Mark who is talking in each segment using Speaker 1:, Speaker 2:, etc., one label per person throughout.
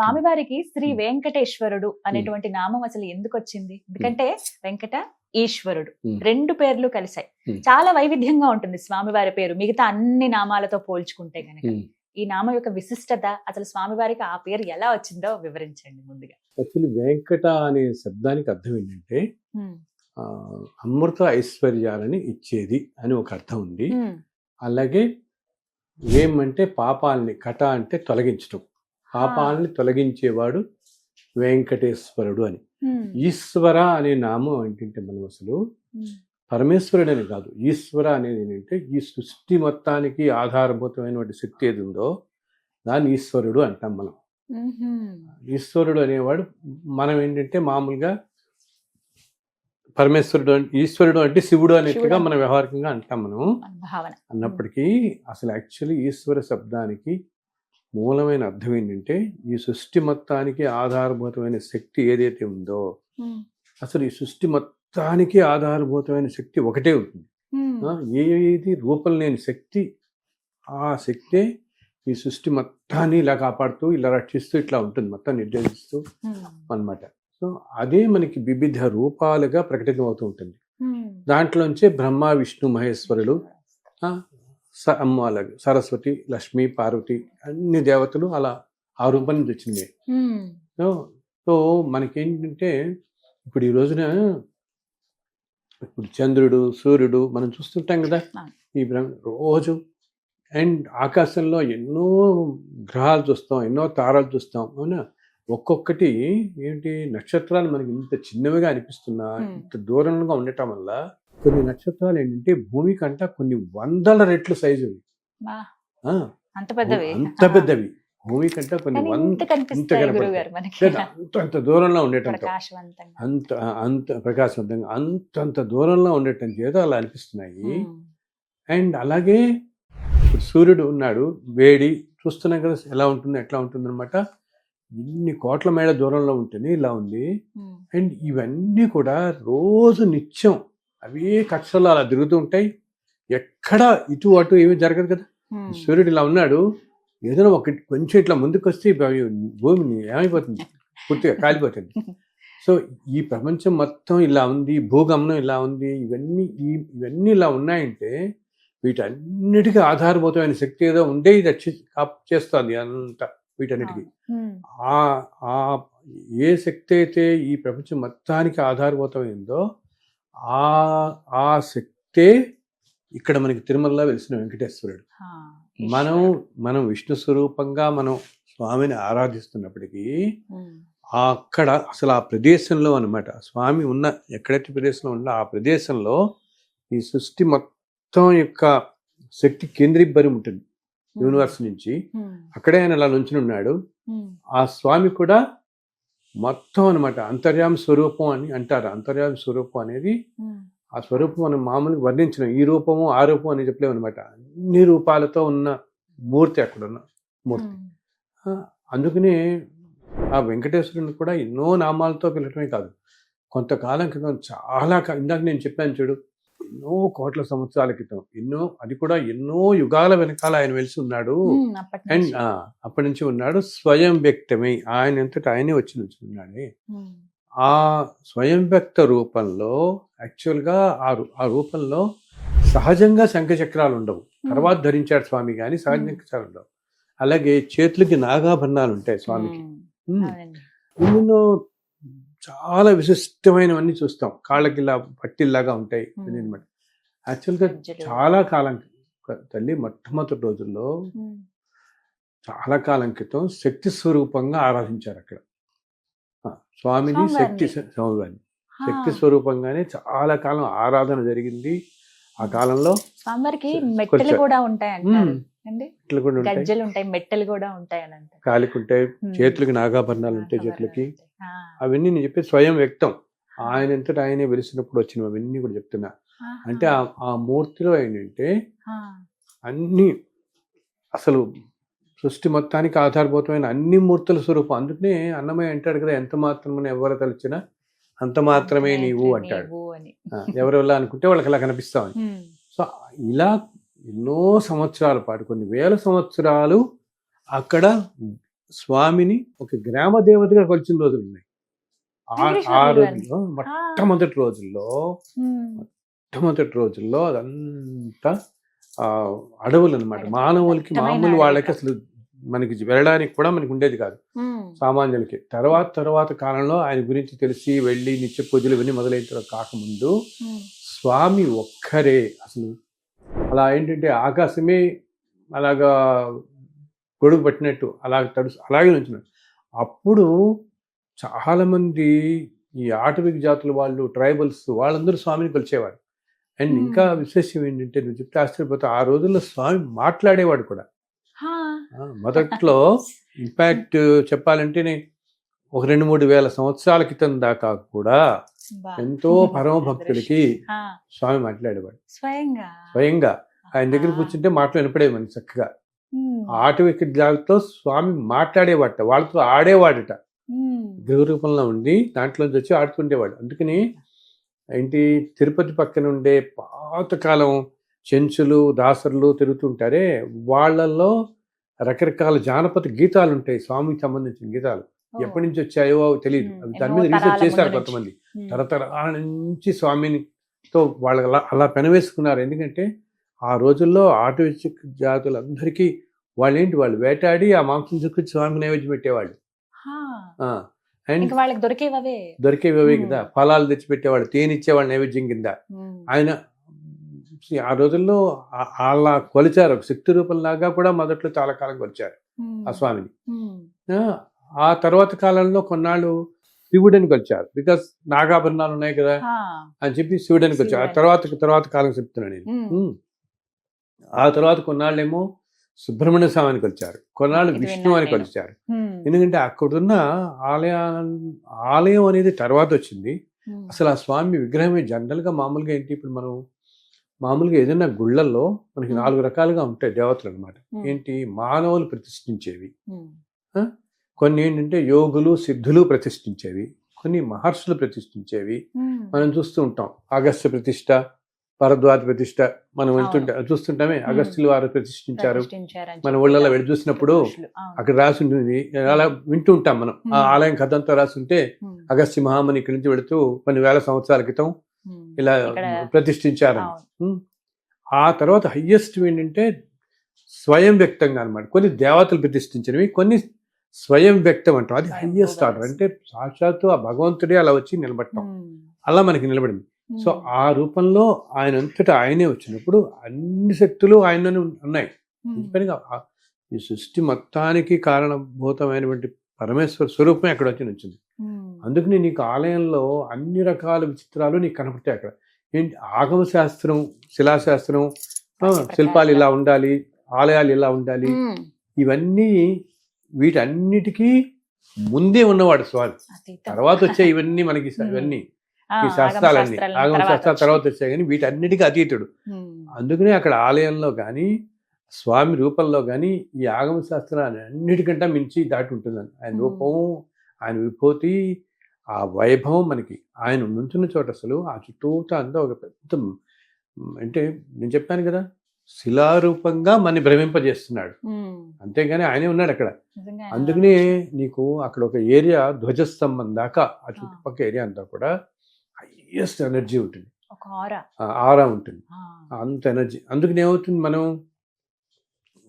Speaker 1: స్వామివారికి శ్రీ. వెంకటేశ్వరుడు అనేటువంటి నామం అసలు ఎందుకు వచ్చింది ఎందుకంటే వెంకట ఈశ్వరుడు. రెండు పేర్లు కలిసాయి. చాలా వైవిధ్యంగా ఉంటుంది స్వామివారి పేరు. మిగతా అన్ని నామాలతో పోల్చుకుంటే గనక.
Speaker 2: ఉమ్.
Speaker 1: ఈ నామం యొక్క విశిష్టత అసలు స్వామివారికి ఆ పేరు ఎలా వచ్చిందో వివరించండి ముందుగా.
Speaker 2: యాక్చువల్లీ వెంకట అనే శబ్దానికి అర్థం ఏంటంటే అమృత ఐశ్వర్యాలని ఇచ్చేది అని ఒక అర్థం ఉంది. అలాగే ఏమంటే పాపాలని కట అంటే తొలగించటం. పాపాలని తొలగించేవాడు వెంకటేశ్వరుడు అని. ఈశ్వర అనే నామం ఏంటంటే మనం అసలు. పరమేశ్వరుడు అని కాదు ఈశ్వర అనేది ఏంటంటే ఈ సృష్టి మొత్తానికి ఆధారభూతమైనటువంటి శక్తి ఏది ఉందో దాన్ని ఈశ్వరుడు అంటాం మనం. ఈశ్వరుడు అనేవాడు మనం ఏంటంటే మామూలుగా పరమేశ్వరుడు ఈశ్వరుడు అంటే శివుడు అనేట్టుగా. మనం వ్యవహారికంగా అంటాం మనం అన్నప్పటికీ అసలు యాక్చువల్లీ ఈశ్వర శబ్దానికి మూలమైన అర్థం ఏంటంటే ఈ సృష్టి మొత్తానికి ఆధారభూతమైన శక్తి ఏదైతే ఉందో. అసలు ఈ సృష్టి మొత్తానికి ఆధారభూతమైన శక్తి ఒకటే ఉంటుంది ఏది రూపం లేని శక్తి ఆ శక్తే ఈ సృష్టి మొత్తాన్ని ఇలా కాపాడుతూ ఇలా రక్షిస్తూ ఇట్లా ఉంటుంది మొత్తం నిర్దేశిస్తూ. అన్నమాట సో అదే మనకి వివిధ రూపాలుగా ప్రకటితం అవుతూ ఉంటుంది. దాంట్లోంచే బ్రహ్మ విష్ణు మహేశ్వరులు స అమ్మ అలాగే సరస్వతి లక్ష్మి పార్వతి అన్ని దేవతలు అలా ఆ రూపం నుంచి వచ్చింది. సో సో మనకేంటంటే ఇప్పుడు ఈ రోజున ఇప్పుడు చంద్రుడు సూర్యుడు మనం చూస్తుంటాం కదా. ఈ బ్రహ్మ రోజు అండ్ ఆకాశంలో ఎన్నో గ్రహాలు చూస్తాం ఎన్నో తారాలు చూస్తాం అవునా ఒక్కొక్కటి ఏంటి నక్షత్రాలు మనకి ఇంత చిన్నవిగా అనిపిస్తున్నా. ఇంత దూరంగా ఉండటం వల్ల కొన్ని నక్షత్రాలు ఏంటంటే భూమి కంట కొన్ని వందల రెట్లు సైజు
Speaker 1: అంత పెద్దవి.
Speaker 2: అంత పెద్దవి. భూమి కంట కొన్ని అంత అంత దూరంలో ఉండేటంత. అంత అంత ప్రకాశవంతంగా అంత అంత దూరంలో ఉండటం చేత అలా అనిపిస్తున్నాయి. అండ్ అలాగే సూర్యుడు ఉన్నాడు వేడి చూస్తున్నాం కదా ఎలా ఉంటుంది ఎట్లా ఉంటుంది అనమాట ఇన్ని కోట్ల మేడ దూరంలో ఉంటేనే ఇలా ఉంది. అండ్ ఇవన్నీ కూడా రోజు నిత్యం అవే కక్షలు అలా తిరుగుతూ ఉంటాయి. ఎక్కడ ఇటు అటు ఏమీ జరగదు కదా. సూర్యుడు ఇలా ఉన్నాడు. ఏదైనా ఒక కొంచెం ఇట్లా ముందుకు వస్తే భూమి- భూమిని ఏమైపోతుంది? పూర్తిగా కాలిపోతుంది. సో ఈ ప్రపంచం మొత్తం ఇలా ఉంది భూగమనం ఇలా ఉంది ఇవన్నీ ఇవన్నీ ఇలా ఉన్నాయంటే వీటన్నిటికీ ఆధారభూతమైన శక్తి ఏదో ఉండే ఇది చేస్తుంది అంత వీటన్నిటికీ. ఆ ఆ ఏ శక్తి అయితే ఈ ప్రపంచం మొత్తానికి ఆధారభూతమైందో ఆ ఆ శక్తే ఇక్కడ మనకి తిరుమలలో వెలిసిన వెంకటేశ్వరుడు మనం. మనం విష్ణు స్వరూపంగా మనం స్వామిని ఆరాధిస్తున్నప్పటికీ అక్కడ అసలు ఆ ప్రదేశంలో అన్నమాట స్వామి ఉన్న ఎక్కడైతే ప్రదేశంలో ఉందో ఆ ప్రదేశంలో ఈ సృష్టి మొత్తం యొక్క శక్తి కేంద్రీభరి ఉంటుంది. యూనివర్స్ నుంచి. అక్కడే ఆయన అలా నుంచుని ఉన్నాడు
Speaker 1: Hmm.
Speaker 2: ఆ స్వామి కూడా మొత్తం అన్నమాట. అంతర్యామి స్వరూపం అని అంటారు. అంతర్యామి స్వరూపం అనేది. ఆ స్వరూపం మనం మామూలుగా వర్ణించడం ఈ రూపము ఆ రూపం అని చెప్పలేము అనమాట అన్ని రూపాలతో ఉన్న మూర్తి అక్కడ ఉన్న మూర్తి అందుకనే ఆ వెంకటేశ్వరుని కూడా ఎన్నో నామాలతో పిలవటమే కాదు. కొంతకాలం క్రితం చాలా ఇందాక నేను చెప్పాను చూడు ఎన్నో కోట్ల సంవత్సరాల క్రితం ఎన్నో అది కూడా ఎన్నో యుగాల వెనకాల ఆయన వెలిసి ఉన్నాడు అండ్. అప్పటి నుంచి ఉన్నాడు స్వయం వ్యక్తమై ఆయన ఎంతట ఆయనే వచ్చి నుంచి ఉన్నాడే. ఆ స్వయం వ్యక్త రూపంలో యాక్చువల్గా ఆ రూ- ఆ రూపంలో సహజంగా శంఖచక్రాలు ఉండవు తర్వాత ధరించాడు స్వామి కానీ సహజ. చక్రాలు ఉండవు అలాగే చేతులకి నాగాభరణాలు ఉంటాయి స్వామికి. ఎన్నెన్నో చాలా విశిష్టమైనవన్నీ చూస్తాం కాళ్ళకి ఇలా పట్టిల్లాగా ఉంటాయి. అనమాట యాక్చువల్గా. చాలా కాలం తల్లి మొట్టమొదటి రోజుల్లో. చాలా కాలం క్రితం శక్తి స్వరూపంగా ఆరాధించారు అక్కడ స్వామిని. శక్తి స్వామివారిని. శక్తి స్వరూపంగానే చాలా కాలం ఆరాధన జరిగింది ఆ కాలంలో
Speaker 1: స్వామివారికి మెట్టెలు కూడా ఉంటాయి అండి గజ్జలు ఉంటాయి మెట్టెలు కూడా ఉంటాయి అని అంటారు.
Speaker 2: కాలికి ఉంటాయి. చేతులకి నాగాభరణాలు ఉంటాయి చేతులకి. అవన్నీ నేను చెప్పే స్వయం వ్యక్తం. ఆయన ఎంతటా ఆయనే వెలిసినప్పుడు వచ్చినవి అవన్నీ కూడా చెప్తున్నా. అంటే ఆ ఆ మూర్తిలో ఏంటంటే. అన్ని అసలు సృష్టి మొత్తానికి ఆధారభూతమైన అన్ని మూర్తుల స్వరూపం. అందుకనే అన్నమయ్య అంటాడు కదా ఎంత మాత్రమని ఎవరు తలచినా అంత మాత్రమే నీవు అంటాడు. ఆ, ఎవరెవరు అనుకుంటే వాళ్ళకి అలా కనిపిస్తామని. సో ఇలా ఎన్నో సంవత్సరాల పాటు కొన్ని వేల సంవత్సరాలు అక్కడ స్వామిని ఒక గ్రామ దేవతగా కొలిచిన రోజులు ఉన్నాయి ఆ- రోజుల్లో మొట్టమొదటి రోజుల్లో. మొట్టమొదటి రోజుల్లో అదంతా ఆ, అడవులు అనమాట. మానవులకి మామూలు వాళ్ళకి. అసలు మనకి వెళ్ళడానికి కూడా మనకి ఉండేది కాదు. సామాన్యులకి తర్వాత తర్వాత కాలంలో ఆయన గురించి తెలిసి వెళ్ళి నిత్య పూజలు ఇవన్నీ మొదలైన కాకముందు. స్వామి ఒక్కరే అసలు అలా ఏంటంటే ఆకాశమే అలాగా గొడుగు పట్టినట్టు అలాగ తడుసు అలాగే ఉంచినాడు. అప్పుడు చాలామంది ఈ ఆటవిక జాతుల వాళ్ళు ట్రైబల్స్ వాళ్ళందరూ స్వామిని కొలిచేవారు అండ్. ఇంకా విశేషం ఏంటంటే నువ్వు చెప్తే ఆశ్చర్యపోతావు ఆ రోజుల్లో స్వామి మాట్లాడేవాడు కూడా. మొదట్లో ఇన్ఫాక్ట్ చెప్పాలంటేనే ఒక రెండు మూడు వేల సంవత్సరాల క్రితం దాకా కూడా. ఎంతో పరమ భక్తులకి
Speaker 1: హా.
Speaker 2: స్వామి మాట్లాడేవాడు
Speaker 1: స్వయంగా
Speaker 2: స్వయంగా ఆయన దగ్గర. కూర్చుంటే మాటలు వినపడేవి చక్కగా. ఆటవిక జాతితో స్వామి మాట్లాడేవాడట వాళ్ళతో ఆడేవాడట. గృహ రూపంలో ఉండి దాంట్లోంచి వచ్చి ఆడుతుండేవాడు అందుకని ఏంటి తిరుపతి పక్కన ఉండే పాతకాలం చెంచులు దాసరులు తిరుగుతుంటారే వాళ్ళల్లో రకరకాల జానపద గీతాలు ఉంటాయి స్వామికి సంబంధించిన గీతాలు. ఎప్పటి నుంచి వచ్చాయో తెలియదు అవి దాని మీద రీసెర్చ్ చేశారు
Speaker 1: ముందు
Speaker 2: కొంతమంది. తరతరాల నుంచి స్వామినితో వాళ్ళు అలా అలా పెనవేసుకున్నారు ఎందుకంటే ఆ రోజుల్లో ఆటవిక జాతులందరికీ వాళ్ళు ఏంటి వాళ్ళు వేటాడి ఆ మాంసం చుక్కు స్వామికి నైవేద్యం పెట్టేవాళ్ళు. అండ్
Speaker 1: వాళ్ళకి దొరికేవే
Speaker 2: దొరికేవే. కదా ఫలాలు తెచ్చి పెట్టేవాళ్ళు తేనె ఇచ్చేవాళ్ళు నైవేద్యం కింద. ఆయన ఆ రోజుల్లో అలా కొలిచారు శక్తి రూపంలాగా కూడా మొదట్లో చాలా కాలం కొలిచారు. ఆ స్వామిని. ఆ, తర్వాత కాలంలో కొన్నాళ్ళు శివుడని కొలిచారు బికాస్ నాగాభరణాలు ఉన్నాయి కదా. అని చెప్పి శివుడని కొలిచారు ఆ. తర్వాత తర్వాత కాలం చెప్తున్నాను నేను. ఆ తర్వాత కొన్నాళ్ళేమో సుబ్రహ్మణ్య స్వామిని కొలిచారు కొన్నాళ్ళు విష్ణు అని
Speaker 1: ఉమ్.
Speaker 2: ఎందుకంటే అక్కడున్న ఆలయ ఆలయం అనేది తర్వాత వచ్చింది. అసలు ఆ స్వామి విగ్రహమే జనరల్గా మామూలుగా ఏంటి ఇప్పుడు మనం మామూలుగా ఏదైనా గుళ్ళల్లో మనకి. నాలుగు రకాలుగా ఉంటాయి దేవతలు అనమాట. ఏంటి మానవులు ప్రతిష్ఠించేవి. కొన్ని ఏంటంటే యోగులు సిద్ధులు ప్రతిష్ఠించేవి కొన్ని మహర్షులు ప్రతిష్ఠించేవి. మనం చూస్తూ ఉంటాం అగస్త్య ప్రతిష్ట భరద్వాజ ప్రతిష్ట మనం. వెళ్తుంటా చూస్తుంటామే అగస్త్యులు వారు ప్రతిష్ఠించారు మన ఊళ్ళలో వెళ్ళి చూసినప్పుడు. అక్కడ రాసి ఉంటుంది అలా వింటూ ఉంటాం మనం ఆ. ఆలయం కథ అంతా రాసి ఉంటే. అగస్త్య మహాముని ఇక్కడి నుంచి వెళుతూ కొన్ని వేల సంవత్సరాల క్రితం. ఇలా ప్రతిష్ఠించారు. ఆ తర్వాత హయ్యెస్ట్ ఏంటంటే స్వయం వ్యక్తంగా అన్నమాట కొన్ని దేవతలు ప్రతిష్ఠించినవి కొన్ని స్వయం వ్యక్తం అంటాం అది
Speaker 1: స్వయం
Speaker 2: హయ్యెస్ట్ ఆర్డర్. అంటే సాక్షాత్తు ఆ భగవంతుడే అలా వచ్చి నిలబడటం. అలా మనకి నిలబడింది. సో ఆ రూపంలో ఆయన అంతటా ఆయనే వచ్చినప్పుడు అన్ని శక్తులు ఆయననే ఉన్నాయి. ఎందుకని ఈ సృష్టి మొత్తానికి కారణభూతమైనటువంటి పరమేశ్వర స్వరూపమే అక్కడ వచ్చి వచ్చింది. అందుకని నీకు ఆలయంలో అన్ని రకాల విచిత్రాలు నీకు కనపడతాయి అక్కడ ఏంటి ఆగమ శాస్త్రం శిలాశాస్త్రం శిల్పాలు ఇలా. ఉండాలి ఆలయాలు ఇలా ఉండాలి. ఇవన్నీ వీటన్నిటికీ ముందే ఉన్నవాడు స్వామి. తర్వాత వచ్చే ఇవన్నీ మనకి. ఇవన్నీ ఈ శాస్త్రాలన్నీ
Speaker 1: శాస్త్రాలను
Speaker 2: ఆగమ శాస్త్రాల. తర్వాత వచ్చాయి కానీ వీటన్నిటికీ అతీతుడు. అందుకనే అక్కడ ఆలయంలో కానీ స్వామి రూపంలో కానీ ఈ ఆగమ శాస్త్రాన్ని అన్నిటికంటే మించి దాటి ఉంటుందని ఆయన. రూపం ఆయన విభూతి ఆ వైభవం మనకి ఆయన నుంచున్న చోట అసలు ఆ చుట్టూతా అంతా ఒక పెద్ద అంటే నేను చెప్పాను కదా శిలారూపంగా మన భ్రమింపజేస్తున్నాడు. అంతేగాని ఆయనే ఉన్నాడు అక్కడ. అందుకనే నీకు అక్కడ ఒక ఏరియా ధ్వజస్తంభం దాకా ఆ చుట్టుపక్కల ఏరియా అంతా కూడా హైయెస్ట్ ఎనర్జీ ఉంటుంది.
Speaker 1: ఆరా.
Speaker 2: ఉంటుంది. అంత ఎనర్జీ అందుకని ఏమవుతుంది మనం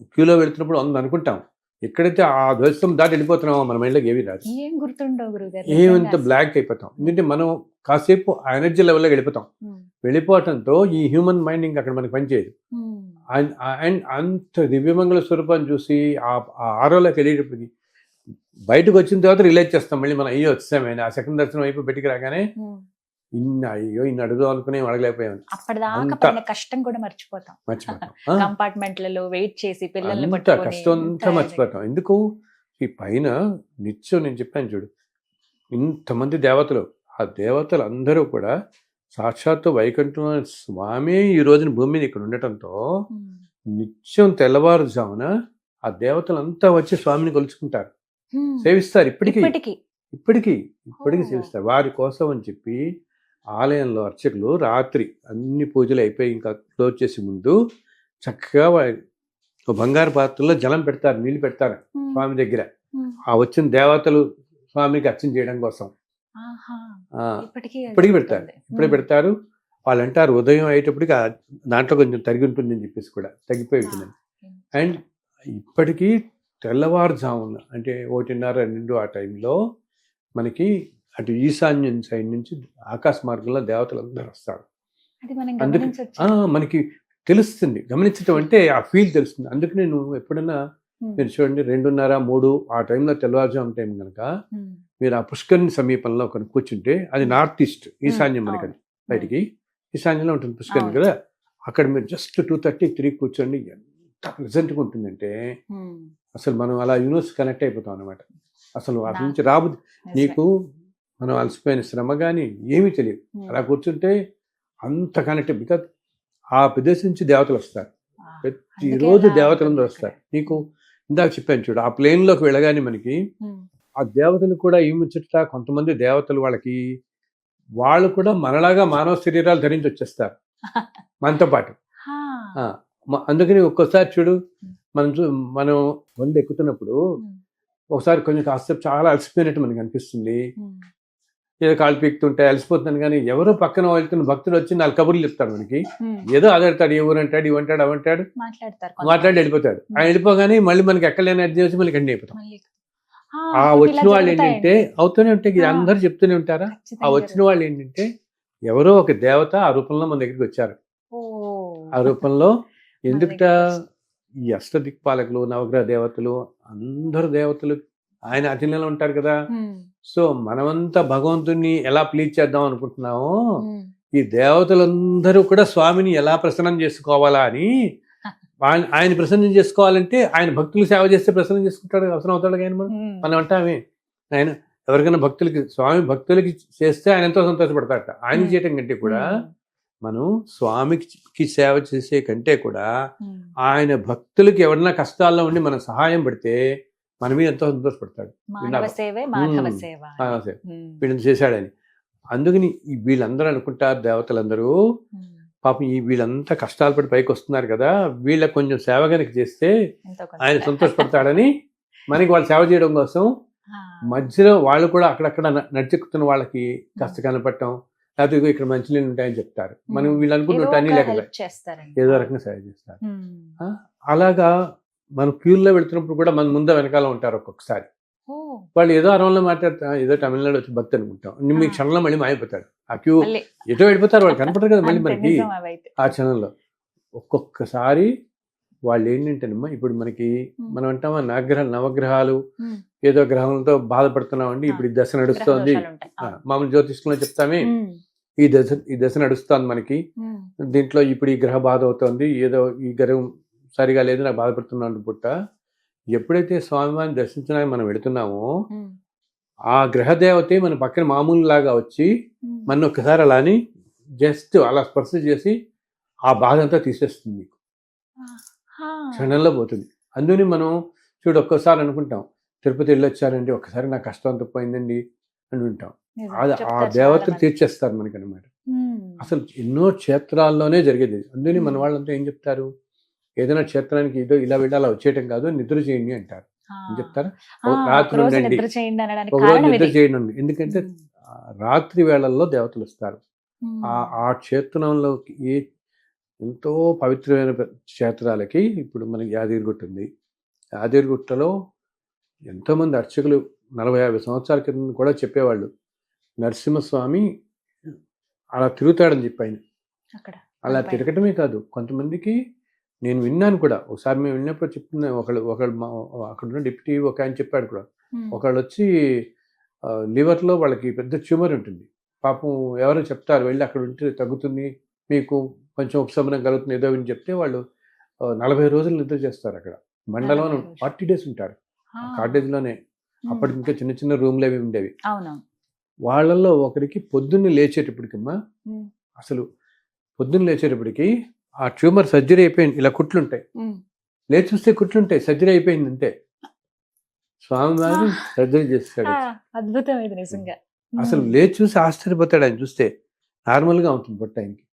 Speaker 2: క్యూలో వెళ్తున్నప్పుడు అందు అనుకుంటాం. ఎక్కడైతే ఆ ధ్వజస్తం దాటి వెళ్ళిపోతున్నామో మన మైండ్లోకి ఏవి రాదు
Speaker 1: ఏం గుర్తుండవు
Speaker 2: ఏమంత. బ్లాక్ అయిపోతాం ఎందుకంటే మనం కాసేపు ఆ ఎనర్జీ లెవెల్లో వెళ్ళిపోతాం. వెళ్ళిపోవటంతో ఈ హ్యూమన్ మైండ్ ఇంకా అక్కడ మనకి పనిచేయదు. అండ్ అండ్ అంత దివ్యమంగళ స్వరూపాన్ని చూసి ఆ ఆరోలోకి వెళ్ళేటప్పటికి బయటకు వచ్చిన తర్వాత రిలేట్ చేస్తాం మళ్ళీ మనం అయ్యో వచ్చామని ఆ సెకండ్ దర్శనం అయిపోయి బయటికి రాగానే. ఇన్ని అయ్యో ఇన్ని అడుగుదాం అనుకుని అడగలేకపోయాం
Speaker 1: అప్పటిదాకా పడిన కష్టం కూడా మర్చిపోతాం.
Speaker 2: మర్చిపోతాం?
Speaker 1: కంపార్ట్మెంట్లలో వెయిట్ చేసి పిల్లల్ని
Speaker 2: కష్టం అంతా మర్చిపోతాం. ఎందుకు? ఈ పైన నిత్యం నేను చెప్పాను చూడు ఇంతమంది దేవతలు ఆ దేవతలు అందరూ కూడా సాక్షాత్తు వైకుంఠం స్వామి ఈ రోజున భూమి మీద ఇక్కడ ఉండటంతో. నిత్యం తెల్లవారుజామున ఆ దేవతలంతా వచ్చి స్వామిని కొలుచుకుంటారు. సేవిస్తారు ఇప్పటికీ.
Speaker 1: ఇప్పటికి.
Speaker 2: ఇప్పటికీ. సేవిస్తారు. వారి కోసం అని చెప్పి ఆలయంలో అర్చకులు రాత్రి అన్ని పూజలు అయిపోయి ఇంకా క్లోజ్ చేసే ముందు చక్కగా బంగారు పాత్రలో జలం పెడతారు నీళ్ళు పెడతారు. స్వామి దగ్గర. ఆ వచ్చిన దేవతలు స్వామికి అర్చన చేయడం కోసం
Speaker 1: ఇప్పటికీ
Speaker 2: పెడతారు. ఇప్పుడే. పెడతారు వాళ్ళు అంటారు ఉదయం అయ్యేటప్పటికి ఆ దాంట్లో కొంచెం తరిగి ఉంటుందని చెప్పేసి కూడా తగ్గిపోయి ఉంటుందని. అండ్ ఇప్పటికీ తెల్లవారుజామున అంటే ఒకటిన్నర రెండు ఆ టైంలో మనకి అటు ఈశాన్యం సైడ్ నుంచి ఆకాశ మార్గంలో దేవతలు అందరూ వస్తారు అందుకే- మనకి తెలుస్తుంది గమనించడం అంటే ఆ ఫీల్ తెలుస్తుంది అందుకే నేను ఎప్పుడైనా
Speaker 1: ఉమ్.
Speaker 2: మీరు చూడండి రెండున్నర మూడు ఆ టైంలో తెల్లవారుజాము టైం కనుక. మీరు ఆ పుష్కరిణి సమీపంలో కొన్ని కూర్చుంటే అది నార్త్ ఈస్ట్ ఈశాన్యం మనకి. బయటికి ఈశాన్యంలో ఉంటుంది పుష్కరిణి. కదా అక్కడ మీరు జస్ట్ టూ థర్టీ త్రీ కూర్చోండి ఎంత ప్రెసెంట్గా ఉంటుందంటే. అసలు మనం అలా యూనివర్స్ కనెక్ట్ అయిపోతాం అనమాట అసలు అటు నుంచి రాబు. నీకు మనం అలసిపోయిన శ్రమ కానీ ఏమీ తెలియదు. అలా కూర్చుంటే అంత కనెక్ట్ బికాజ్ ఆ ప్రదేశం నుంచి దేవతలు వస్తారు. ప్రతిరోజు దేవతలందరూ వస్తారు. నీకు ఇందాక చెప్పాను చూడు ఆ ప్లేన్లోకి వెళ్ళగానే మనకి. ఆ దేవతలు కూడా ఏముచ్చట కొంతమంది దేవతలు వాళ్ళకి వాళ్ళు కూడా మనలాగా మానవ శరీరాలు ధరించి వచ్చేస్తారు. మనతో పాటు. అందుకని ఒక్కోసారి చూడు మనం చూ మనం వంద ఎక్కుతున్నప్పుడు. ఒకసారి కొంచెం కాసేపు చాలా అలసిపోయినట్టు మనకి అనిపిస్తుంది. ఏదో కాళ్ళు పీకుతుంటే అలసిపోతున్నాను కానీ ఎవరో పక్కన వెళ్తున్న భక్తులు వచ్చి నాలుగు కబుర్లు చెప్తాడు మనకి. ఏదో అదడతాడు ఏ ఊరు అంటాడు ఇవంటాడు అవంటాడు మాట్లాడి. వెళ్ళిపోతాడు ఆయన వెళ్ళిపోగానే మళ్ళీ మనకి ఎక్కలేని అడ్జస్ట్ వచ్చి మళ్ళీ కండి అయిపోతాం
Speaker 1: ఆ,
Speaker 2: వచ్చిన వాళ్ళు. ఏంటంటే అవుతూనే ఉంటాయి. అందరూ చెప్తూనే ఉంటారా ఆ వచ్చిన వాళ్ళు ఏంటంటే ఎవరో ఒక దేవత ఆ రూపంలో మన దగ్గరికి వచ్చారు. ఆ రూపంలో ఎందుకుట ఈ అష్టదిక్పాలకులు నవగ్రహ దేవతలు అందరు దేవతలు ఆయన అధీనంలో ఉంటారు కదా. సో మనమంతా భగవంతుణ్ణి ఎలా ప్లీజ్ చేద్దాం అనుకుంటున్నామో. ఈ దేవతలందరూ కూడా స్వామిని ఎలా ప్రసన్నం చేసుకోవాలా అని ఆయన ఆయన ప్రసన్నం చేసుకోవాలంటే ఆయన భక్తులు సేవ చేస్తే ప్రసన్నం చేసుకుంటాడు అవసరం అవుతాడు కానీ మనం. మనం అంటామే ఆయన ఎవరికైనా భక్తులకి స్వామి భక్తులకి చేస్తే ఆయన ఎంతో సంతోషపడతాడట ఆయన. చేయటం కంటే కూడా. మనం స్వామికి సేవ చేసే కంటే కూడా. ఆయన భక్తులకి ఎవరైనా కష్టాల్లో ఉండి మనం సహాయం పడితే మన మీద ఎంతో సంతోషపడతాడు. వీళ్ళని చేశాడని. అందుకని ఈ వీళ్ళందరూ అనుకుంటారు దేవతలందరూ. పాపం ఈ వీళ్ళంతా కష్టాలు పడి పైకి వస్తున్నారు కదా వీళ్ళకి కొంచెం సేవ కనుక చేస్తే. ఆయన సంతోషపడతాడని మనకి వాళ్ళు సేవ చేయడం కోసం. మధ్యలో వాళ్ళు కూడా అక్కడక్కడ నడిచెక్కుతున్న వాళ్ళకి కాస్త కనపడటం లేకపోతే ఇక్కడ మంచినీళ్ళు ఉంటాయని చెప్తారు. మనం. వీళ్ళు అనుకుంటుంటే అన్ని
Speaker 1: ఒక
Speaker 2: లేక
Speaker 1: help చేస్తారండి.
Speaker 2: ఏదో రకంగా సేవ చేస్తారు. అలాగా మనం క్యూల్లో వెళ్తున్నప్పుడు కూడా మన ముందు వెనకాల ఉంటారు ఒక్కొక్కసారి. వాళ్ళు ఏదో అరవంలో మాట్లాడతా ఏదో తమిళనాడు వచ్చి భక్తి అనుకుంటాం మీ. క్షణంలో మళ్ళీ మాయపోతాడు ఆ క్యూ ఎటో వెళ్ళిపోతారు వాళ్ళు కనపడరు కదా మళ్ళీ మనకి. ఆ క్షణంలో ఒక్కొక్కసారి వాళ్ళు ఏంటంటేనమ్మా ఇప్పుడు మనకి. మనం అంటామా నవగ్రహాలు నవగ్రహాలు. ఏదో గ్రహంతో బాధపడుతున్నామండి ఇప్పుడు ఈ దశ నడుస్తోంది. మామూలు జ్యోతిష్కంలో చెప్తామే. ఈ దశ ఈ దశ నడుస్తోంది మనకి. దీంట్లో ఇప్పుడు ఈ గ్రహ బాధ అవుతోంది ఏదో ఈ గ్రహం సరిగా లేదు నాకు బాధపడుతున్నాను పుట్ట ఎప్పుడైతే స్వామివారిని దర్శించడానికి మనం వెళుతున్నామో. ఆ గ్రహదేవతే మన పక్కన మామూలు లాగా వచ్చి. మన ఒక్కసారి అలా అని జస్ట్ అలా స్పర్శ చేసి ఆ బాధ అంతా తీసేస్తుంది. క్షణంలో పోతుంది అందుకని మనం చూడు ఒక్కోసారి అనుకుంటాం తిరుపతి వెళ్ళొచ్చారండి ఒక్కసారి నా కష్టం అంతా పోయిందండి అని ఉంటాం. అది ఆ దేవతలు. తీర్చేస్తారు మనకి అనమాట. అసలు ఎన్నో క్షేత్రాల్లోనే జరిగేది ఇది. అందుకని మన. వాళ్ళంతా ఏం చెప్తారు ఏదైనా క్షేత్రానికి ఏదో ఇలా వెళ్ళి అలా వచ్చేయటం కాదు నిద్ర చేయండి అంటారు. చెప్తారా? రాత్రి ఉండండి.
Speaker 1: నిద్ర చేయండి
Speaker 2: నిద్ర. ఎందుకంటే రాత్రి వేళల్లో దేవతలు వస్తారు. ఆ ఆ క్షేత్రంలోకి ఏ ఎంతో పవిత్రమైన క్షేత్రాలకి ఇప్పుడు మనకి యాదగిరిగుట్ట ఉంది. యాదగిరిగుట్టలో ఎంతోమంది అర్చకులు నలభై యాభై సంవత్సరాల క్రితం కూడా చెప్పేవాళ్ళు. నరసింహస్వామి అలా తిరుగుతాడని చెప్పి ఆయన.
Speaker 1: అక్కడ
Speaker 2: అలా. తిరగటమే కాదు. కొంతమందికి నేను విన్నాను కూడా ఒకసారి మేము విన్నప్పుడు చెప్తున్నా ఒకళ్ళు ఒకళ్ళు అక్కడ ఉన్న డిప్యూటీ ఒక ఆయన చెప్పాడు కూడా. ఒకళ్ళు వచ్చి లివర్లో వాళ్ళకి పెద్ద ట్యూమర్ ఉంటుంది పాపం ఎవరో చెప్తారు వెళ్ళి అక్కడ ఉంటే తగ్గుతుంది మీకు కొంచెం ఉపశమనం కలుగుతుంది ఏదో అని చెప్తే వాళ్ళు నలభై రోజులు నిద్ర చేస్తారు అక్కడ మండలం
Speaker 1: నలభై రోజులు.
Speaker 2: ఫార్టీ డేస్ ఉంటారు. కాటేజ్లోనే. అప్పటికి ఇంకా చిన్న చిన్న రూమ్లు అవి ఉండేవి వాళ్ళల్లో ఒకరికి పొద్దున్నే లేచేటప్పటికమ్మా. అసలు పొద్దున్న లేచేటప్పటికి ఆ ట్యూమర్ సర్జరీ అయిపోయింది. ఇలా కుట్లుంటాయి. లేచి చూస్తే కుట్లుంటాయి. సర్జరీ అయిపోయింది అంతే. స్వామివారు. సర్జరీ చేస్తాడు
Speaker 1: ఆ, అద్భుతం ఇది నిజంగా
Speaker 2: అసలు. లేచి చూసి ఆశ్చర్యపోతాడు ఆయన చూస్తే. నార్మల్గా ఉంటుంది పొట్ట ఆయనకి.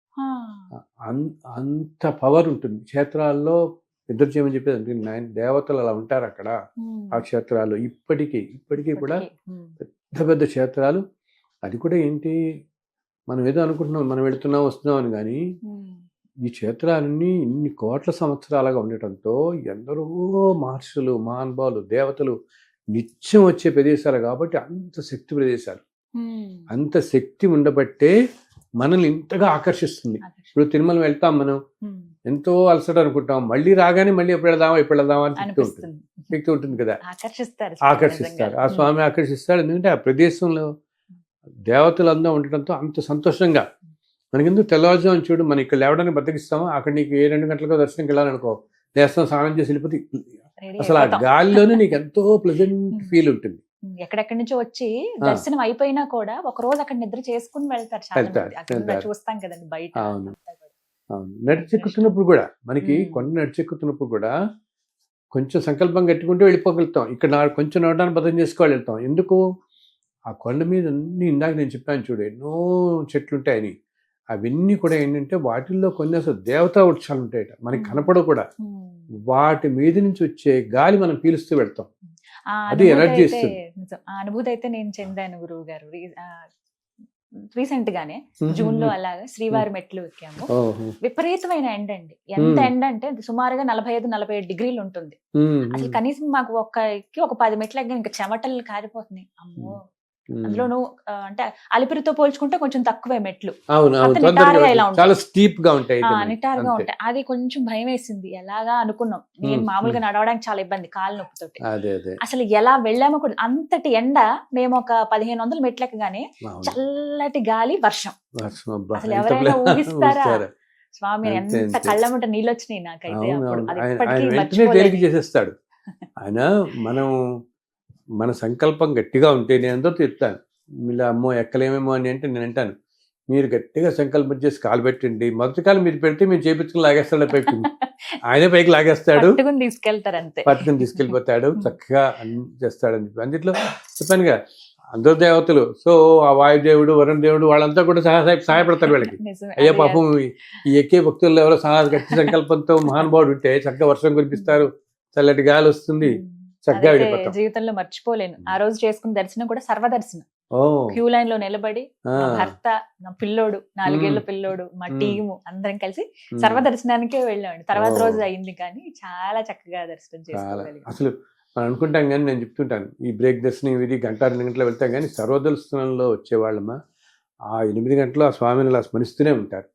Speaker 2: అంత పవర్ ఉంటుంది. క్షేత్రాల్లో నిద్ర చేయమని చెప్పేది అంటే దేవతలు అలా ఉంటారు అక్కడ. ఆ క్షేత్రాలు ఇప్పటికీ ఇప్పటికీ కూడా. పెద్ద పెద్ద క్షేత్రాలు. అది కూడా ఏంటి? మనం ఏదో అనుకుంటున్నాం మనం వెళుతున్నాం వస్తున్నాం అని కానీ. ఈ క్షేత్రాలన్నీ ఇన్ని కోట్ల సంవత్సరాలుగా ఉండటంతో ఎందరో మహర్షులు మహానుభావులు దేవతలు నిత్యం వచ్చే ప్రదేశాలు కాబట్టి అంత శక్తి ప్రదేశాలు. అంత శక్తి ఉండబట్టే మనల్ని ఇంతగా ఆకర్షిస్తుంది. ఇప్పుడు తిరుమల వెళ్తాం మనం. ఎంతో అలసట అనుకుంటాం. మళ్ళీ రాగానే మళ్ళీ ఎప్పుడు వెళదామా ఎప్పుడు వెళదామా అని శక్తి ఉంటుంది. శక్తి ఉంటుంది కదా.
Speaker 1: ఆకర్షిస్తారు.
Speaker 2: ఆ స్వామి ఆకర్షిస్తాడు. ఎందుకంటే ఆ ప్రదేశంలో దేవతలందరూ ఉండటంతో అంత సంతోషంగా మనకెందుకు తెల్లవారుజాము చూడు మనం ఇక్కడ లేవడానికి బద్దకిస్తామా? అక్కడ నీకు ఏ రెండు గంటలకు దర్శనంకి వెళ్ళాలనుకో లేస్తాం స్నానం చేసి వెళ్ళిపోతే అసలు ఆ. గాలిలోనే నీకు ఎంతో ప్లెజెంట్ ఫీల్ ఉంటుంది.
Speaker 1: ఎక్కడెక్కడి నుంచో వచ్చి దర్శనం అయిపోయినా కూడా ఒక రోజు అక్కడ నిద్ర చేసుకుని వెళ్తారు. చూస్తాం కదండి బయట.
Speaker 2: నడిచెక్కుతున్నప్పుడు కూడా. మనకి. కొండ నడిచెక్కుతున్నప్పుడు కూడా కొంచెం సంకల్పం కట్టుకుంటూ వెళ్ళిపోగలుగుతాం. ఇక్కడ నా కొంచెం నడవడానికి బద్దం చేసుకోవాలి వెళ్తాం. ఎందుకు? ఆ కొండ మీద అన్ని ఇందాక నేను చెప్పాను చూడు ఎన్నో చెట్లు ఉంటాయని అవన్నీ కూడా ఏంటంటే వాటిల్లో కొన్ని అసలు దేవతా వృక్షాలు ఉంటాయట. మనకి. కనపడవు కూడా. వాటి మీద నుంచి వచ్చే గాలి మనం పీలుస్తూ వెళ్తాం.
Speaker 1: ఆ
Speaker 2: అది ఇస్తుంది.
Speaker 1: ఆ అనుభూతి అయితే నేను చెందాను గురువు గారు రీసెంట్ గానే జూన్లో అలాగా శ్రీవారి మెట్లు ఎక్కాము. విపరీతమైన ఎండ అండి. ఎంత. ఎండ అంటే సుమారుగా నలభై ఐదు నలభై ఏడు డిగ్రీలు ఉంటుంది. అసలు కనీసం మాకు ఒక్క ఎక్కి ఒక పది మెట్లు ఎక్కి ఇంకా చెమటలు కారిపోతున్నాయి. అమ్మో! అందులోనూ ఆ, అంటే అలిపిరితో పోల్చుకుంటే కొంచెం తక్కువే మెట్లు. నిటారుగా.
Speaker 2: చాలా స్టీప్గా ఉంటాయి.
Speaker 1: ఉంటాయి. అది కొంచెం భయం వేసింది ఎలాగా అనుకున్నాం. నేను
Speaker 2: మ్మ్.
Speaker 1: మామూలుగా నడవడానికి చాలా ఇబ్బంది కాలు నొప్పితోటి. అసలు ఎలా వెళ్ళామో కూడా అంతటి ఎండ మేము ఒక పదిహేను వందల మెట్లెక్కగానే. చల్లటి గాలి వర్షం. అసలు ఎవరైనా ఊహిస్తారా? స్వామి ఎంత. కళ్ళముట నీళ్ళు వచ్చినాయి నాకైతే
Speaker 2: చేసేస్తాడు. ఆయన మనం మన సంకల్పం గట్టిగా ఉంటే నేను ఎంతో చెప్తాను ఇలా అమ్మో ఎక్కలేమేమో అని అంటే నేను అంటాను మీరు గట్టిగా సంకల్పం చేసి కాలు పెట్టండి మొదటి కాలు మీరు పెడితే మీరు చేపించుకుని లాగేస్తాడు పైకి. ఆయనే పైకి లాగేస్తాడు.
Speaker 1: పట్టుకుని తీసుకెళ్తారు అంతే.
Speaker 2: పట్టుకుని తీసుకెళ్ళిపోతాడు చక్కగా చేస్తాడని చెప్పి. అందులో చెప్పానుగా అందరు దేవతలు సో ఆ వాయుదేవుడు వరుణ దేవుడు వాళ్ళంతా కూడా సహాయ సహాయపడతారు వీళ్ళకి. అయ్యో పాపం ఈ- ఎక్కే భక్తుల్లో ఎవరో సహా గట్టి సంకల్పంతో మహానుభావుడు ఉంటే చక్కగా వర్షం కురిపిస్తారు. చల్లటి గాలి వస్తుంది. చక్కగా
Speaker 1: జీవితంలో మర్చిపోలేను. ఆ రోజు చేసుకున్న దర్శనం కూడా సర్వదర్శనం. క్యూ లైన్లో నిలబడి భర్త నా పిల్లోడు
Speaker 2: నాలుగేళ్ళ.
Speaker 1: పిల్లోడు మా. టీము అందరం కలిసి సర్వదర్శనానికే వెళ్ళామండి. తర్వాత. రోజు అయింది కానీ చాలా చక్కగా దర్శనం
Speaker 2: చాలా.
Speaker 1: చేసుకోగలిగాం.
Speaker 2: అసలు మనం అనుకుంటాం కానీ నేను చెప్తుంటాను ఈ బ్రేక్ దర్శనం ఇది గంట రెండు గంటలు వెళ్తాం కానీ సర్వదర్శనంలో వచ్చేవాళ్ళమా? ఆ ఎనిమిది గంటలు ఆ స్వామిని అలా స్మరిస్తూనే ఉంటారు.